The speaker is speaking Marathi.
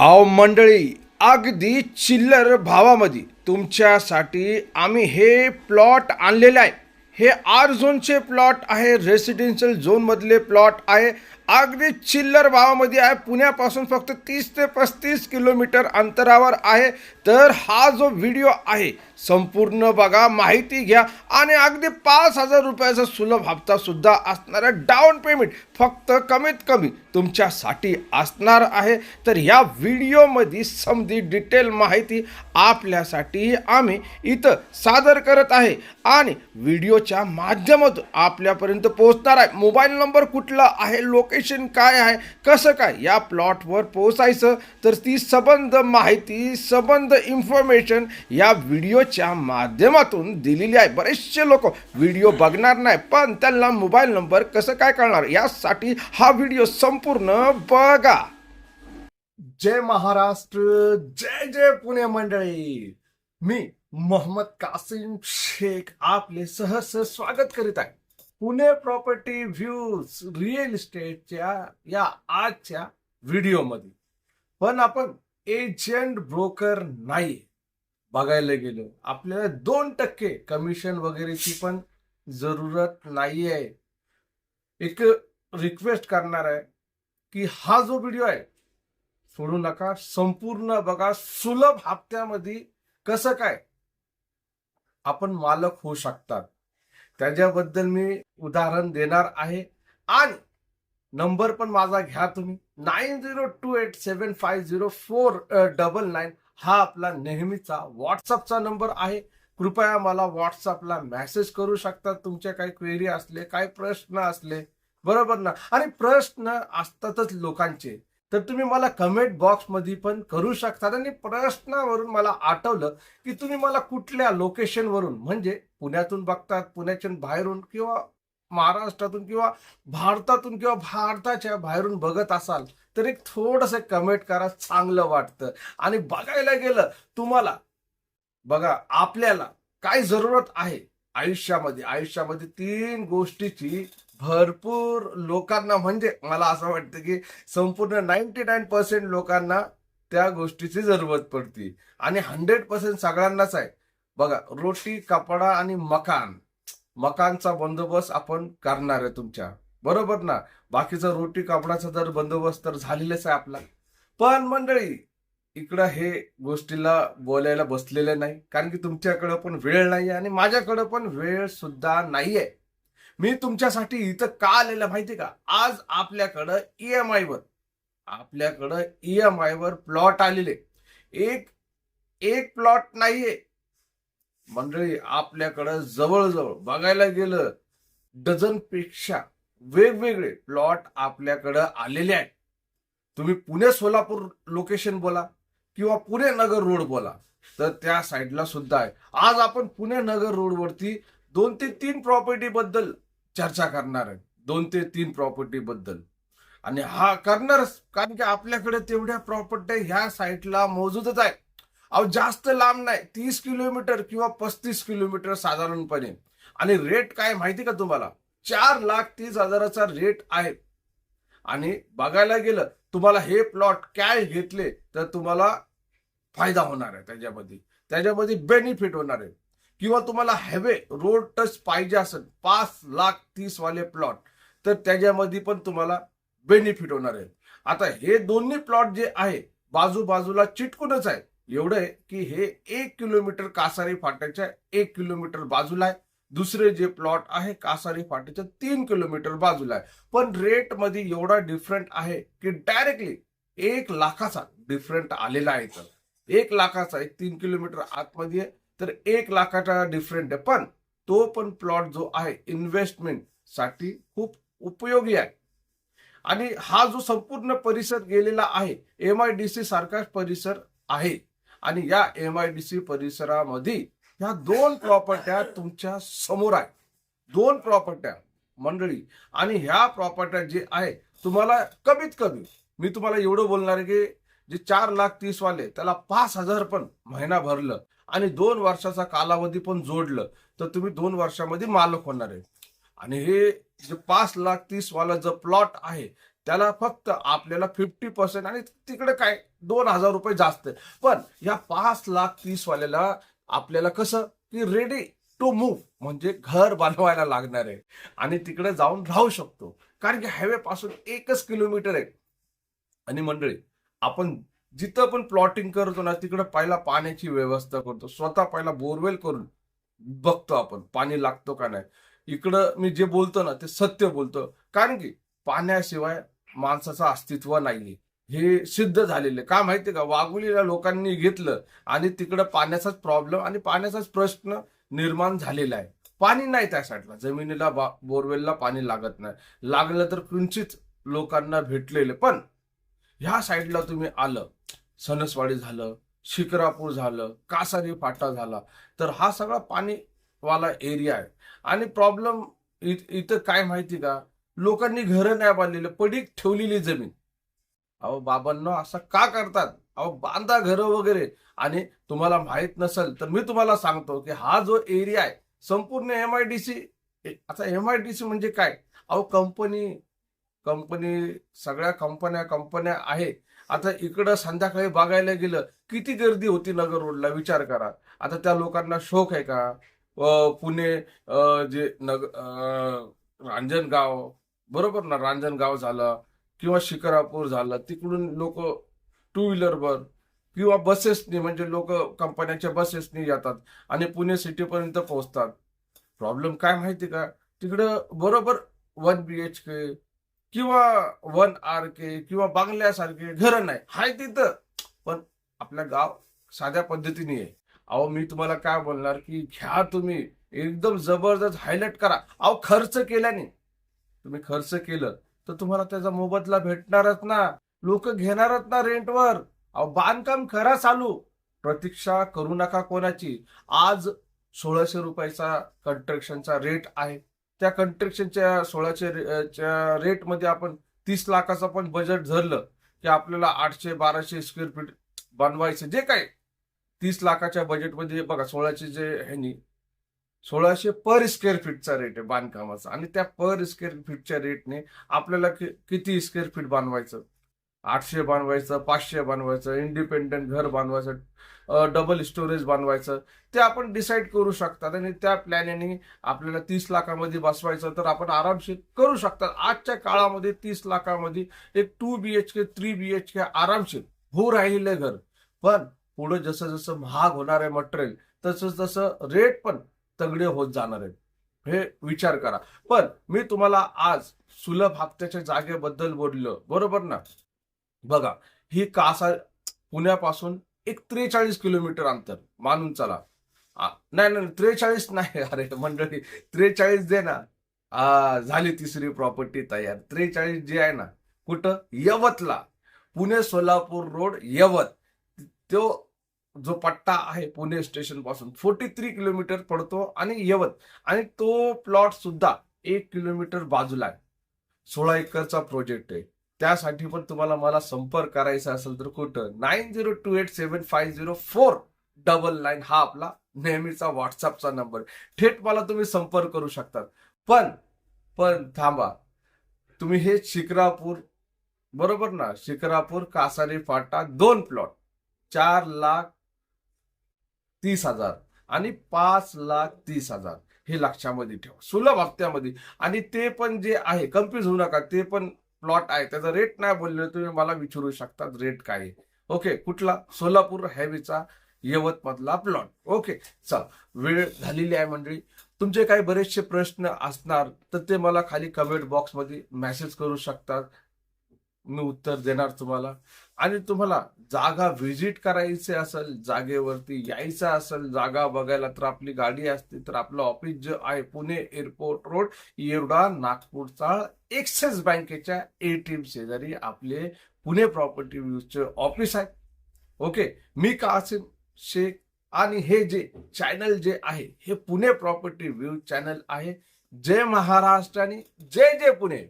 अहो मंडळी अगदी चिल्लर भावामध्ये तुमच्यासाठी आम्ही हे प्लॉट आणलेले आहे. हे आर झोनचे प्लॉट आहे रेसिडेन्शियल झोनमधले प्लॉट आहे. अगदी चिल्लर भावामध्ये आहे. पुण्यापासून फक्त तीस ते पस्तीस किलोमीटर अंतरावर आहे. तर हा जो व्हिडिओ आहे संपूर्ण बघा माहिती घ्या आणि अगदी पाच हजार रुपयाचा सुलभ हप्तासुद्धा असणारा डाऊन पेमेंट फक्त कमीत कमी तुमच्यासाठी असणार आहे. तर ह्या व्हिडिओमध्ये समधी डिटेल माहिती आपल्यासाठी आम्ही इथं सादर करत आहे आणि व्हिडिओच्या माध्यमातून आपल्यापर्यंत पोहोचणार आहे. मोबाईल नंबर कुठला आहे लोकेशन काय आहे कसं काय या प्लॉटवर पोहोचायचं तर ती सबंध माहिती सबंध इन्फॉर्मेशन या व्हिडिओच्या माध्यमातून दिलेली आहे. बरेचसे लोक व्हिडिओ बघणार नाही पण त्यांना मोबाईल नंबर कसं काय कळणार? यासाठी हा व्हिडिओ संपूर्ण बघा. जय महाराष्ट्र जय जय पुणे मंडळी. मी मोहम्मद कासिम शेख आपले सहर्ष स्वागत करीत आहे. पुणे प्रॉपर्टी व्ह्यूज रिअल इस्टेटच्या या आजच्या व्हिडिओमध्ये पण आपण एजंट ब्रोकर नाही. बघायला गेलो. आपल्याला दोन टक्के कमिशन वगैरेची पण जरूरत नाही आहे एक रिक्वेस्ट करणार आहे की हा जो व्हिडिओ आहे सोडू नका. संपूर्ण बघा सुलभ हप्त्यामध्ये कसं काय आपण मालक होऊ शकतात. त्याच्याबद्दल मी उदाहरण देणार आहे. आणि नंबर पण माझा घ्या तुम्ही. Nine zero two eight seven five zero four double nine हा आपला नेहमीचा व्हॉट्सअपचा नंबर आहे. कृपया मला व्हॉट्सअपला मेसेज करू शकतात तुमचे काही क्वेरी असले काही प्रश्न असले बरोबर ना? आणि प्रश्न असतातच लोकांचे. तर तुम्ही मला कमेंट बॉक्समध्ये पण करू शकतात आणि प्रश्नावरून मला आठवलं की तुम्ही मला कुठल्या लोकेशनवरून म्हणजे पुण्यातून बघतात पुण्याच्या बाहेरून किंवा महाराष्ट्रातून किंवा भारतातून किंवा भारताच्या बाहेरून बघत असाल तर एक थोडंसं कमेंट करा चांगलं वाटतं. आणि बघायला गेलं तुम्हाला बघा आपल्याला काय जरूरत आहे आयुष्यामध्ये? आयुष्यामध्ये तीन गोष्टीची भरपूर लोकांना म्हणजे मला असं वाटतं की संपूर्ण नाईन्टी नाईन पर्सेंट लोकांना त्या गोष्टीची जरूरत पडते. आणि हंड्रेड पर्सेंट सगळ्यांनाच आहे. बघा रोटी कपडा आणि मकान. मकानचा बंदोबस्त आपण करणार आहे तुमच्या. बरोबर ना? बाकीचा रोटी कापडाचा जर बंदोबस्त तर झालेलाच आहे आपला. पण मंडळी इकडं हे गोष्टीला बोलायला बसलेलं नाही. कारण की तुमच्याकडं पण वेळ नाही आहे आणि माझ्याकडं पण वेळ सुद्धा नाहीये. मी तुमच्यासाठी इथं का आलेलं माहिती का? आज आपल्याकडं E ईएमआय वर आपल्याकडं ईएमआय वर प्लॉट आलेले. एक एक प्लॉट नाहीये. मंडळी आपल्याकडं जवळजवळ बघायला गेलं डझनपेक्षा वेगवेगळे प्लॉट आपल्याकडं आलेले आहेत. तुम्ही पुणे सोलापूर लोकेशन बोला किंवा पुणे नगर रोड बोला तर त्या साईडला सुद्धा आहे. आज आपण पुणे नगर रोडवरती दोन ते तीन प्रॉपर्टी बद्दल चर्चा करणार आहे. दोन ते तीन प्रॉपर्टी बद्दल. आणि हा करणारच कारण की आपल्याकडे तेवढ्या प्रॉपर्टी ह्या साईटला मोजूदच आहे अहो जास्त लांब नाही. तीस किलोमीटर किंवा पस्तीस किलोमीटर साधारणपणे. आणि रेट काय माहिती का तुम्हाला? चार लाख तीस हजाराचा रेट आहे. आणि बघायला गेलं तुम्हाला हे प्लॉट कॅश घेतले तर तुम्हाला फायदा होणार आहे त्याच्यामध्ये. त्याच्यामध्ये बेनिफिट होणार आहे. किंवा तुम्हाला हॅवे रोड टच पाहिजे असेल पाच लाख तीस वाले प्लॉट तर त्याच्यामध्ये पण तुम्हाला बेनिफिट होणार आहे. आता हे दोन्ही प्लॉट जे आहे बाजूबाजूला चिटकूनच आहे. एवढं आहे की हे एक किलोमीटर कासारी फाट्याच्या एक किलोमीटर बाजूला आहे. दुसरे जे प्लॉट आहे कासारी फाट्याच्या तीन किलोमीटर बाजूला आहे. पण रेटमध्ये एवढा डिफरंट आहे की डायरेक्टली एक लाखाचा डिफरंट आलेला आहे तर एक लाखाचा एक तीन किलोमीटर आतमध्ये आहे तर एक लाखाचा डिफरंट आहे. पण तो पण प्लॉट जो आहे इन्व्हेस्टमेंटसाठी खूप उपयोगी आहे. आणि हा जो संपूर्ण परिसर गेलेला आहे एम आय डी सी सारखाच परिसर आहे. आणि या एम आय डी सी परिसरामध्ये ह्या दोन प्रॉपर्ट्या तुमच्यासमोर आहे. दोन प्रॉपर्ट्या मंडळी. आणि ह्या प्रॉपर्ट्या जे आहे तुम्हाला कमीत कमी मी तुम्हाला एवढं बोलणार आहे की जे चार लाख तीस वाले त्याला पाच हजार पण महिना भरलं आणि दोन वर्षाचा कालावधी पण जोडलं तर तुम्ही दोन वर्षामध्ये मालक होणार आहे. आणि हे जे पाच लाख तीस वाला जो प्लॉट आहे त्याला फक्त आपल्याला फिफ्टी पर्सेंट आणि तिकडे काय दोन हजार रुपये जास्त. आहे. पण या पाच लाख तीसवाल्याला आपल्याला कसं की रेडी टू मूव्ह म्हणजे घर बनवायला लागणार आहे. आणि तिकडे जाऊन राहू शकतो. कारण की हायवे पासून एकच किलोमीटर आहे. आणि मंडळी आपण जिथं पण प्लॉटिंग करतो ना तिकडे पहिला पाण्याची व्यवस्था करतो. स्वतः पहिला बोरवेल करून बघतो आपण पाणी लागतो का नाही. इकडं मी जे बोलतो ना ते सत्य बोलतो. कारण की पाण्याशिवाय माणसाचं अस्तित्व नाहीये. हे सिद्ध झालेलं आहे. का माहितीये का? वाघुलीला लोकांनी घेतलं आणि तिकडं पाण्याचाच प्रॉब्लेम आणि पाण्याचाच प्रश्न निर्माण झालेला आहे. पाणी नाही त्या साईडला. जमिनीला बोरवेलला पाणी लागत नाही. लागलं तर किंचित लोकांना भेटलेलं. पण ह्या साईडला तुम्ही आलं सणसवाडी झालं शिकरापूर झालं कासारी फाटा झाला तर हा सगळा पाणीवाला एरिया आहे. आणि प्रॉब्लेम इथं काय माहिती का? लोकांनी घरं नाही बांधलेलं पडीक ठेवलेली जमीन. अहो बाबांनो असं का करतात? अहो बांधा घरं वगैरे. आणि तुम्हाला माहीत नसेल तर मी तुम्हाला सांगतो की हा जो एरिया आहे संपूर्ण एम आय डी सी आता एम आय डी सी म्हणजे काय? अहो कंपनी कंपनी सगळ्या कंपन्या कंपन्या आहे. आता इकडं संध्याकाळी बघायला गेलं किती गर्दी होती नगर रोडला विचार करा. आता त्या लोकांना शोक आहे का? पुणे जे नग रांजनगाव रांजणगाव बरोबर ना रांजणगाव झालं किंवा शिकारापूर झालं तिकडून लोक टू व्हीलरवर किंवा बसेसनी म्हणजे लोक कंपन्यांच्या बसेसनी येतात आणि पुणे सिटीपर्यंत पोहोचतात. प्रॉब्लेम काय माहिती का? तिकडं बरोबर वन बी एच के किंवा वन आर के किंवा बांगल्यासारखे घरं नाही हाय तिथं. पण आपल्या गाव साध्या पद्धतीने आहे. अहो मी तुम्हाला काय बोलणार की घ्या तुम्ही. एकदम जबरदस्त हायलाइट करा. अहो खर्च केल्याने. तुम्ही खर्च केलं तर तुम्हाला त्याचा मोबदला भेटणारच ना. लोक घेणारच ना रेंटवर अहो बांधकाम खरा चालू. प्रतीक्षा करू नका कोणाची. आज सोळाशे रुपयाचा कंस्ट्रक्शनचा रेट आहे. त्या कंट्रक्शनच्या सोळाशे रे- रेटमध्ये आपण तीस लाखाचं पण बजेट धरलं की आपल्याला आठशे बाराशे स्क्वेअर फीट बनवायचं. जे काय तीस लाखाच्या बजेटमध्ये बघा सोळाशे जे ह्यानी सोळाशे पर स्क्वेअर फीटचा रेट आहे बांधकामाचा. आणि त्या पर स्क्वेअर फीटच्या रेटने आपल्याला किती स्क्वेअर फीट बनवायचं आठशे बांधवायचं पाचशे बनवायचं इंडिपेंडंट घर बांधवायचं डबल स्टोरेज बनवायचं ते आपण डिसाईड करू शकतात आणि त्या प्लॅनिंग आपल्याला तीस लाखामध्ये बसवायचं तर आपण आरामशीर करू शकतात. आजच्या काळामध्ये तीस लाखामध्ये एक two B H K three B H K आरामशीर होऊ राहिलेलं घर. पण पुढे जसं जसं महाग होणार आहे मटेरियल तसं तसं रेट पण तगडे होत जाणार आहेत. हे विचार करा. पण मी तुम्हाला आज सुलभ हप्त्याच्या जागेबद्दल बोललो. बरोबर ना? बघा ही कासा पुण्यापासून एक त्रेचाळीस किलोमीटर अंतर. मानून चला. नाही नाही त्रेचाळीस नाही. अरे मंडळी त्रेचाळीस दे ना. झाली तिसरी प्रॉपर्टी तयार. त्रेचाळीस जे आहे ना कुठं? यवतला. पुणे सोलापूर रोड यवत. तो जो पट्टा आहे पुणे स्टेशनपासून फोर्टी थ्री किलोमीटर पडतो आणि यवत. आणि तो प्लॉट सुद्धा एक किलोमीटर बाजूला आहे. सोळा एकरचा प्रोजेक्ट आहे. त्यासाठी पण तुम्हाला मला संपर्क करायचा असेल तर कुठं? Nine zero two eight seven five zero four double nine हा आपला नेहमीचा व्हॉट्सअपचा नंबर थेट मला तुम्ही संपर्क करू शकतात. पण पण थांबा. तुम्ही हे शिक्रापूर बरोबर ना? शिक्रापूर कासारी फाटा दोन प्लॉट चार लाख तीस हजार आणि पाच लाख तीस हजार हे लक्षामध्ये ठेवा. सुलभ हप्त्यामध्ये. आणि ते पण जे आहे कन्फ्युज होऊ नका. ते पण प्लॉट आहे. त्याचा रेट नाही बोलले तुम्ही मला विचारू शकतात रेट काय आहे. ओके कुठला? सोलापूर हॅवीचा यवतमधला प्लॉट ओके चल. वेळ झालेली आहे मंडळी. तुमचे काही बरेचसे प्रश्न असणार तर ते मला खाली कमेंट बॉक्समध्ये मेसेज करू शकतात. मी उत्तर देणार तुम्हाला. आणि तुम्हाला जागा व्हिजिट करायची असेल जागेवरती यायचं असेल जागा बघायला तर आपली गाडी असते तर आपलं ऑफिस जे आहे पुणे एअरपोर्ट रोड येवडा नागपूरचा एक्सिस बँकेच्या एटीएम शेजारी आपले पुणे प्रॉपर्टी व्ह्यूजचे ऑफिस आहे. ओके? मी कासिम शेख आणि हे जे चॅनल जे आहे हे पुणे प्रॉपर्टी व्ह्यू चॅनल आहे. जय महाराष्ट्र आणि जय जय पुणे.